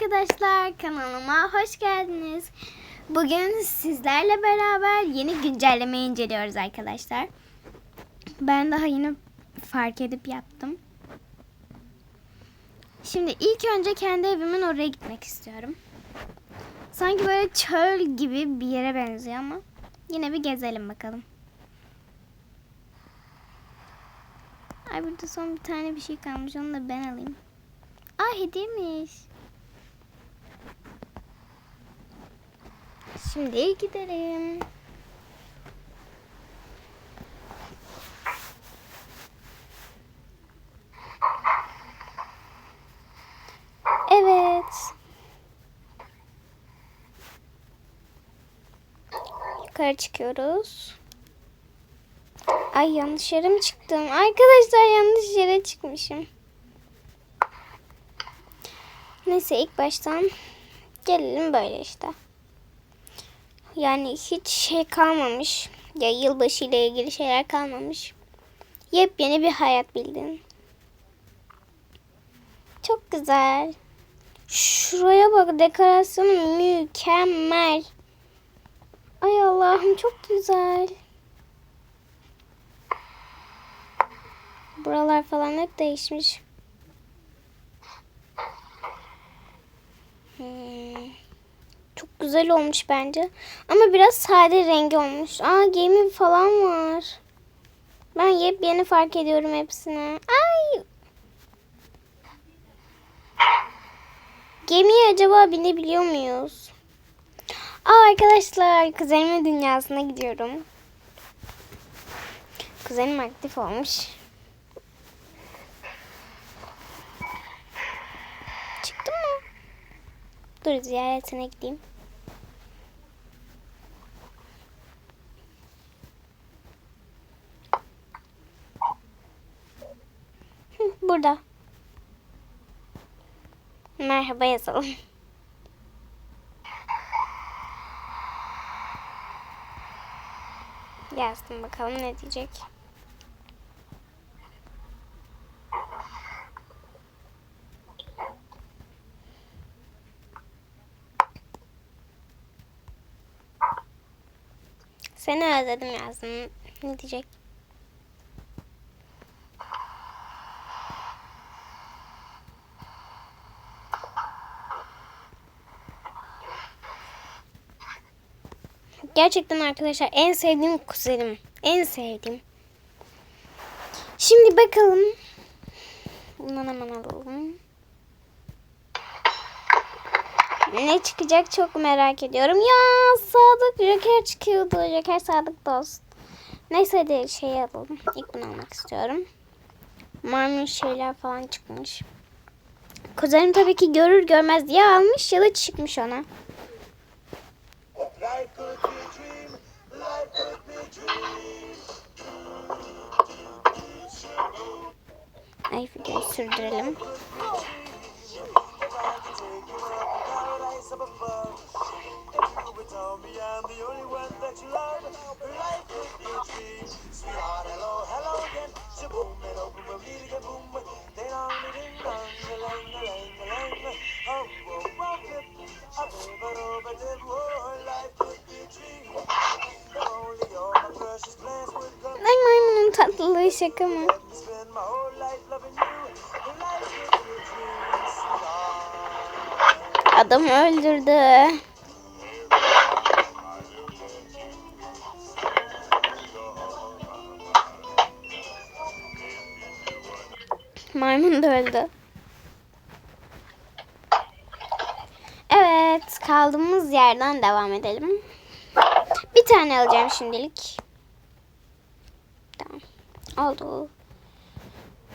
arkadaşlar kanalıma hoş geldiniz. Bugün sizlerle beraber yeni güncelleme inceliyoruz arkadaşlar. Ben daha yeni fark edip yaptım. Şimdi ilk önce kendi evimin oraya gitmek istiyorum. Sanki böyle çöl gibi bir yere benziyor ama yine bir gezelim bakalım. Ay burada son bir tane bir şey kalmış onu da ben alayım. Aa hediyeymiş. Şimdi gidelim. Evet. Yukarı çıkıyoruz. Ay yanlış yere mi çıktım? Arkadaşlar yanlış yere çıkmışım. Neyse ilk baştan gelelim böyle işte. Yani hiç şey kalmamış. Ya yılbaşı ile ilgili şeyler kalmamış. Yepyeni bir hayat bildin. Çok güzel. Şuraya bak dekorasyonu mükemmel. Ay Allah'ım çok güzel. Buralar falan hep değişmiş. Hmm. Güzel olmuş bence. Ama biraz sade rengi olmuş. Aa gemi falan var. Ben yepyeni fark ediyorum hepsini. Ay. Gemiye acaba binebiliyor muyuz? Aa arkadaşlar kuzenimin dünyasına gidiyorum. Kuzenim aktif olmuş. Çıktı mı? Dur ziyaretine gideyim. Burada. Merhaba yazalım. Yazdım bakalım ne diyecek. Seni özledim yazdım. Ne diyecek? Gerçekten arkadaşlar en sevdiğim kuzenim. En sevdiğim. Şimdi bakalım. Bundan hemen alalım. Ne çıkacak çok merak ediyorum. Ya Sadık Joker çıkıyordu. Joker Sadık dost. Neyse hadi şey alalım. İlk bunu almak istiyorum. Maymun şeyler falan çıkmış. Kuzenim tabii ki görür görmez ya almış ya da çıkmış ona. Plans would come. Ay maymunun tatlılığı şaka mı? Adam öldürdü. Maymun da öldü. Evet, kaldığımız yerden devam edelim. Bir tane alacağım şimdilik. Tamam. Oldu.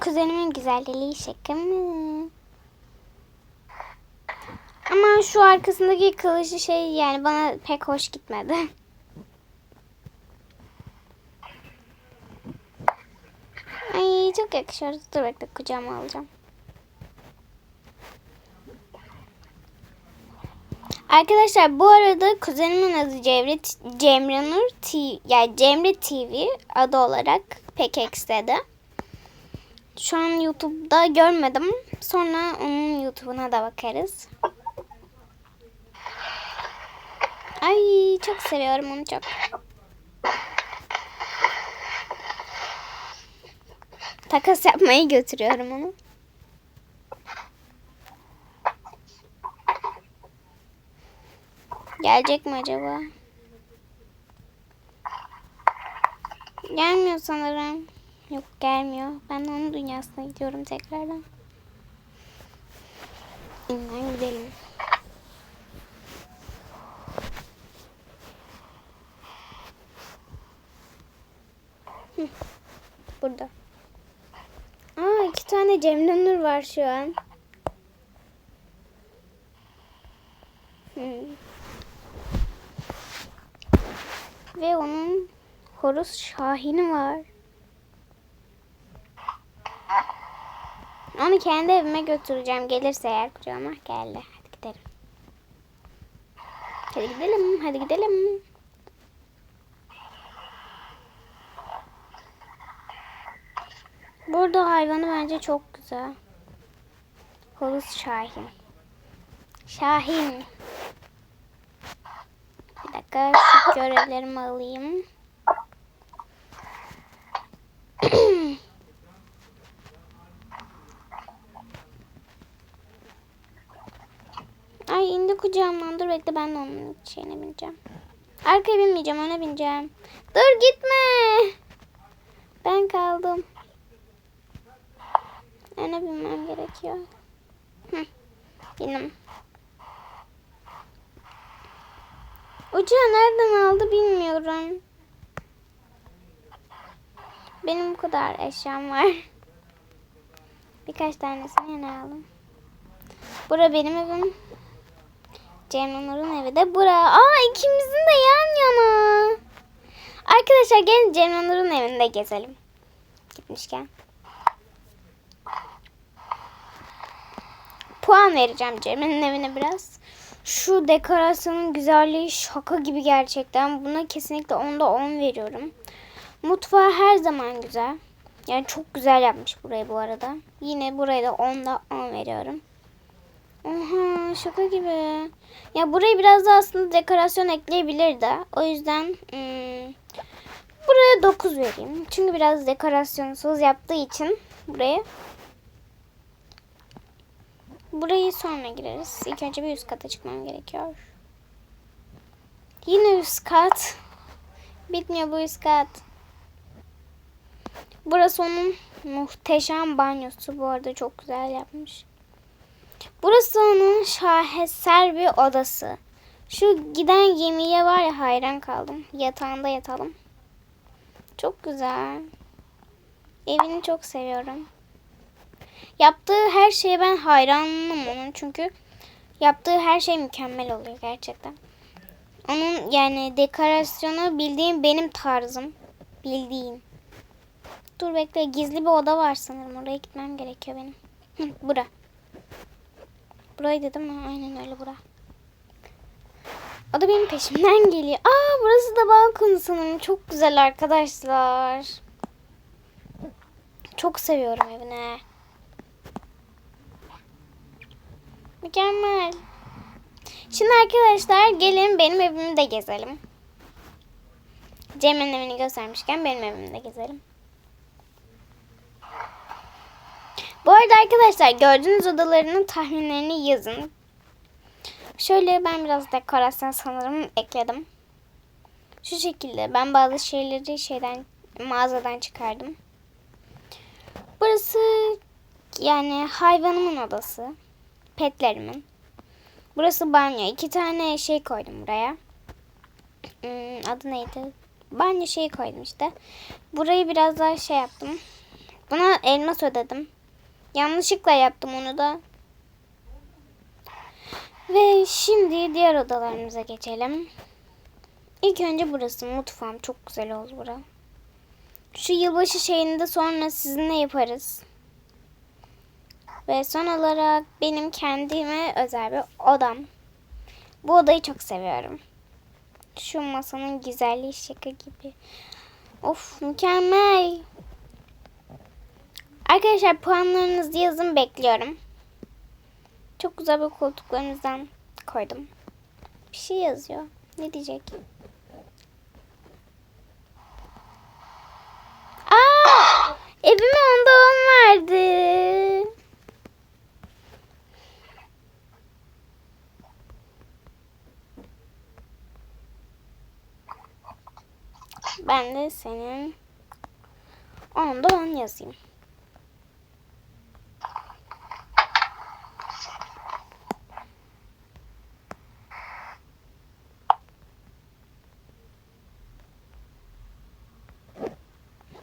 Kuzenimin güzelliği şaka mı? Ama şu arkasındaki kılıcı şey yani bana pek hoş gitmedi. Ay çok yakışıyor. Dur bekle kucağıma alacağım. Arkadaşlar bu arada kuzenimin adı Cemre, Cemre Nur TV, yani Cemre TV adı olarak PKX'de. Şu an YouTube'da görmedim. Sonra onun YouTube'una da bakarız. Ay çok seviyorum onu çok. Takas yapmaya götürüyorum onu. Gelecek mi acaba? Gelmiyor sanırım. Yok gelmiyor. Ben onun dünyasına gidiyorum tekrardan. İnden gidelim. Burada. Aa iki tane Cemre var şu an. Hı. Ve onun horoz Şahin'i var. Onu kendi evime götüreceğim. Gelirse eğer kucağıma geldi. Hadi gidelim. Hadi gidelim. Hadi gidelim. Burada hayvanı bence çok güzel. Horoz Şahin. Şahin. Bir dakika şu görevlerimi alayım. Ay indi kucağımdan. Dur bekle ben de onun şeyine bineceğim. Arkaya binmeyeceğim öne bineceğim. Dur gitme. Ben kaldım. Öne binmem gerekiyor. Hı. Bindim. Uçağı nereden aldı bilmiyorum. Benim bu kadar eşyam var. Birkaç tanesini yine aldım. Bura benim evim. Cemre Nur'un evi de bura. Aa ikimizin de yan yana. Arkadaşlar gelin Cemre Nur'un evinde gezelim. Gitmişken. Puan vereceğim Cemre'nin evine biraz. Şu dekorasyonun güzelliği şaka gibi gerçekten. Buna kesinlikle 10'da 10 veriyorum. Mutfağı her zaman güzel. Yani çok güzel yapmış burayı bu arada. Yine buraya da 10'da 10 veriyorum. Oha şaka gibi. Ya burayı biraz da aslında dekorasyon ekleyebilirdi. O yüzden hmm, buraya 9 vereyim. Çünkü biraz dekorasyonsuz yaptığı için buraya Burayı sonra gireriz. İlk önce bir üst kata çıkmam gerekiyor. Yine üst kat. Bitmiyor bu üst kat. Burası onun muhteşem banyosu. Bu arada çok güzel yapmış. Burası onun şaheser bir odası. Şu giden gemiye var ya hayran kaldım. Yatağında yatalım. Çok güzel. Evini çok seviyorum. Yaptığı her şeye ben hayranım onun çünkü yaptığı her şey mükemmel oluyor gerçekten. Onun yani dekorasyonu bildiğim benim tarzım. Bildiğin. Dur bekle gizli bir oda var sanırım. Oraya gitmem gerekiyor benim. Hı, bura. Burayı dedim mi? Aynen öyle bura. O da benim peşimden geliyor. Aa burası da balkon sanırım. Çok güzel arkadaşlar. Çok seviyorum evini. Mükemmel. Şimdi arkadaşlar gelin benim evimi de gezelim. Cemre'nin evini göstermişken benim evimi de gezelim. Bu arada arkadaşlar gördüğünüz odalarının tahminlerini yazın. Şöyle ben biraz dekorasyon sanırım ekledim. Şu şekilde ben bazı şeyleri şeyden mağazadan çıkardım. Burası yani hayvanımın odası. Petlerimin. Burası banyo. İki tane şey koydum buraya. Hmm, adı neydi? Banyo şeyi koydum işte. Burayı biraz daha şey yaptım. Buna elmas ödedim. Yanlışlıkla yaptım onu da. Ve şimdi diğer odalarımıza geçelim. İlk önce burası mutfağım. Çok güzel oldu bura. Şu yılbaşı şeyini de sonra sizinle yaparız. Ve son olarak benim kendime özel bir odam. Bu odayı çok seviyorum. Şu masanın güzelliği şaka gibi. Of mükemmel. Arkadaşlar puanlarınızı yazın bekliyorum. Çok güzel bir koltuklarınızdan koydum. Bir şey yazıyor. Ne diyecek? Aa! Evime onda on verdi. Ben de senin onda on yazayım.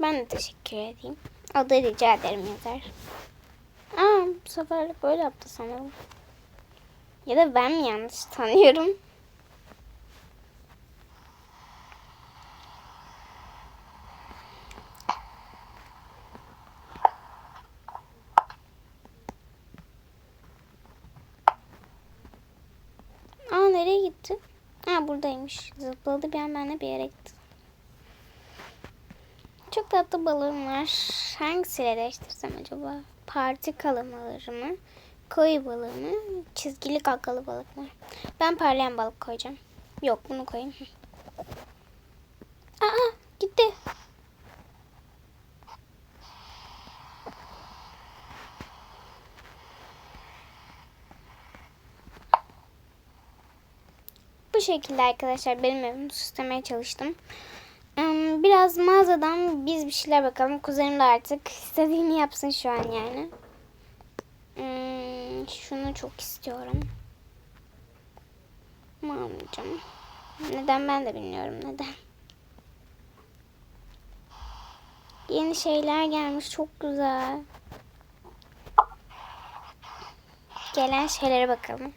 Ben de teşekkür edeyim. O da rica ederim yazar. Aa bu seferlik böyle yaptı sanırım. Ya da ben mi yanlış tanıyorum? Buradaymış. Zıpladı bir an ben de bir yere gitti. Çok tatlı balığım var. Hangisiyle değiştirsem acaba? Parti kalamaları mı? Koyu balığı mı? Çizgili kakkalı balık mı? Ben parlayan balık koyacağım. Yok bunu koyayım. Aa gitti. Bu şekilde arkadaşlar benim evimi süslemeye çalıştım. Biraz mağazadan biz bir şeyler bakalım. Kuzenim de artık istediğini yapsın şu an yani. Hmm, şunu çok istiyorum. Almayacağım. Neden ben de bilmiyorum neden. Yeni şeyler gelmiş çok güzel. Gelen şeylere bakalım.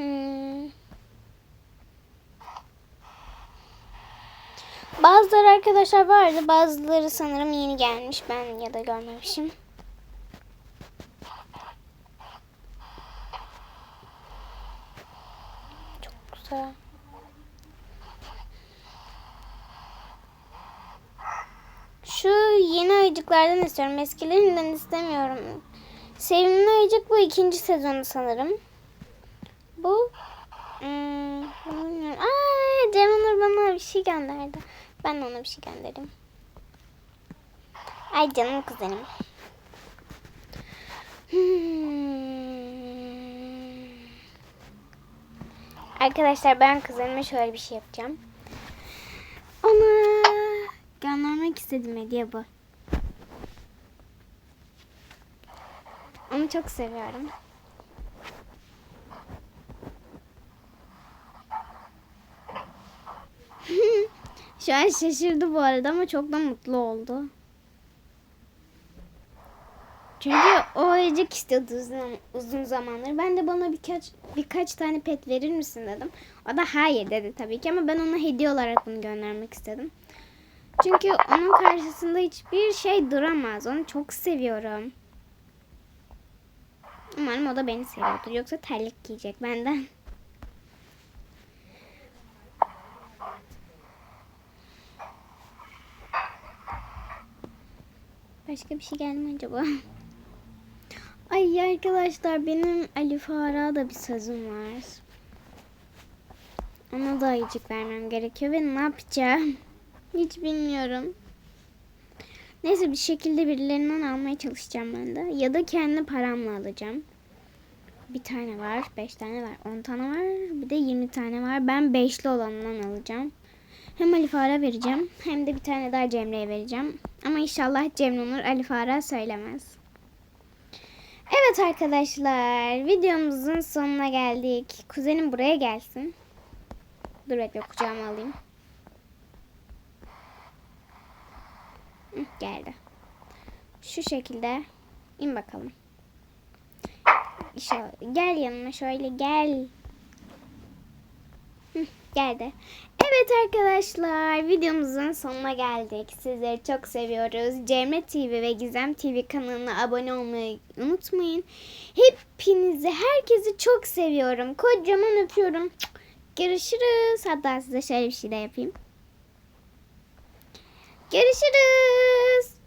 Hmm. Bazıları arkadaşlar vardı. Bazıları sanırım yeni gelmiş. Ben ya da görmemişim. Çok güzel. Şu yeni ayıcıklardan istiyorum. Eskilerinden istemiyorum. Sevimli ayıcık bu ikinci sezonu sanırım. Bu hmm, bilmiyorum. Cem Onur bana bir şey gönderdi. Ben de ona bir şey göndereyim. Ay canım kuzenim. Hmm. Arkadaşlar ben kuzenime şöyle bir şey yapacağım. Ona göndermek istediğim hediye bu. Onu çok seviyorum. Şu an şaşırdı bu arada ama çok da mutlu oldu. Çünkü o ayıcık istiyordu uzun, uzun zamandır. Ben de bana birkaç birkaç tane pet verir misin dedim. O da hayır dedi tabii ki ama ben ona hediye olarak bunu göndermek istedim. Çünkü onun karşısında hiçbir şey duramaz. Onu çok seviyorum. Umarım o da beni seviyordur. Yoksa terlik giyecek benden. Başka bir şey geldi mi acaba? Ay arkadaşlar benim Ali Farah'a da bir sözüm var. Ona da ayıcık vermem gerekiyor ve ne yapacağım? Hiç bilmiyorum. Neyse bir şekilde birilerinden almaya çalışacağım ben de. Ya da kendi paramla alacağım. Bir tane var, beş tane var, on tane var, bir de yirmi tane var. Ben beşli olanından alacağım. Hem Ali Farah vereceğim hem de bir tane daha Cemre'ye vereceğim. Ama inşallah Cemre Onur Ali Farah söylemez. Evet arkadaşlar videomuzun sonuna geldik. Kuzenim buraya gelsin. Dur bekle kucağıma alayım. Geldi. Şu şekilde in bakalım. İnşallah. Gel yanıma şöyle gel. Hı, geldi. Evet arkadaşlar videomuzun sonuna geldik. Sizleri çok seviyoruz. Cemre TV ve Gizem TV kanalına abone olmayı unutmayın. Hepinizi, herkesi çok seviyorum. Kocaman öpüyorum. Görüşürüz. Hatta size şöyle bir şey de yapayım. Görüşürüz.